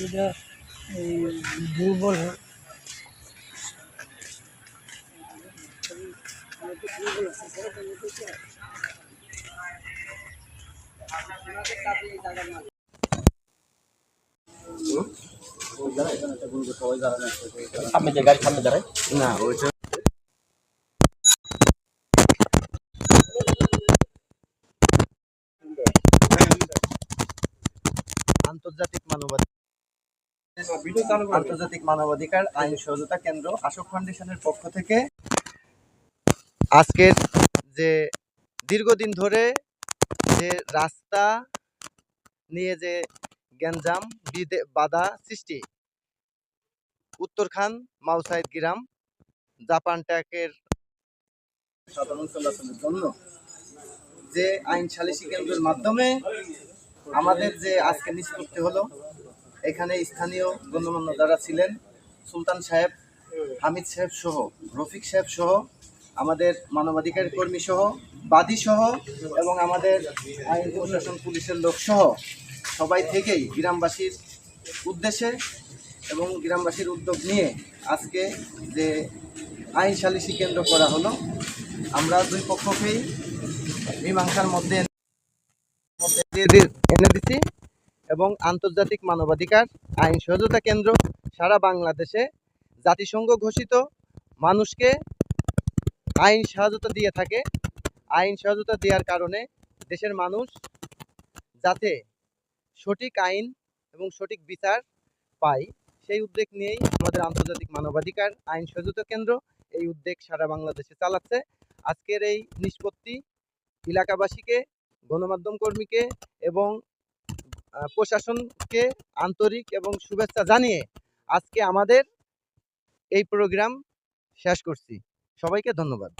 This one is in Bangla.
যেটা এই দুর্বল সামনে যে গাড়ি সামনে দাঁড়ায়। না ওইটা আন্তর্জাতিক আজকের যে দীর্ঘদিন ধরে যে রাস্তা নিয়ে যে গ্যাঞ্জাম বাধা সৃষ্টি উত্তরখান মাউসাইদ গ্রাম, জাপান ট্যাকের সাধারণ চলাচলের জন্য যে আইন সালিসি কেন্দ্রের মাধ্যমে আমাদের যে আজকে নিষ্পত্তি হলো এখানে স্থানীয় গণ্যমান্য যারা ছিলেন সুলতান সাহেব, হামিদ সাহেব সহ, রফিক সাহেব সহ, আমাদের মানবাধিকার কর্মী সহ, বাদী সহ এবং আমাদের আইন প্রশাসন পুলিশের লোক সহ সবাই থেকেই গ্রামবাসীর উদ্দেশ্যে এবং গ্রামবাসীর উদ্যোগ নিয়ে আজকে যে আইন সালিসি কেন্দ্র করা হলো, আমরা দুই পক্ষকেই মীমাংসার মধ্যে এনে দিচ্ছি। এবং আন্তর্জাতিক মানবাধিকার, আইন সহযোগিতা কেন্দ্র, সারা বাংলাদেশে জাতিসংঘ ঘোষিত, মানুষকে আইন সহায়তা দিয়ে থাকে। আইন সহায়তা দেওয়ার কারণে দেশের মানুষ যাতে সঠিক আইন এবং সঠিক বিচার পায়, সেই উদ্যোগ নিয়েই আমাদের আন্তর্জাতিক মানবাধিকার, আইন সহযোগিতা কেন্দ্র এই উদ্যোগ সারা বাংলাদেশে চালাচ্ছে। আজকের এই নিষ্পত্তি, এলাকাবাসীকে, গণমাধ্যম কর্মীকে এবং প্রশাসনকে আন্তরিক এবং শুভেচ্ছা জানিয়ে আজকে আমাদের এই প্রোগ্রাম শেষ করছি। সবাইকে ধন্যবাদ।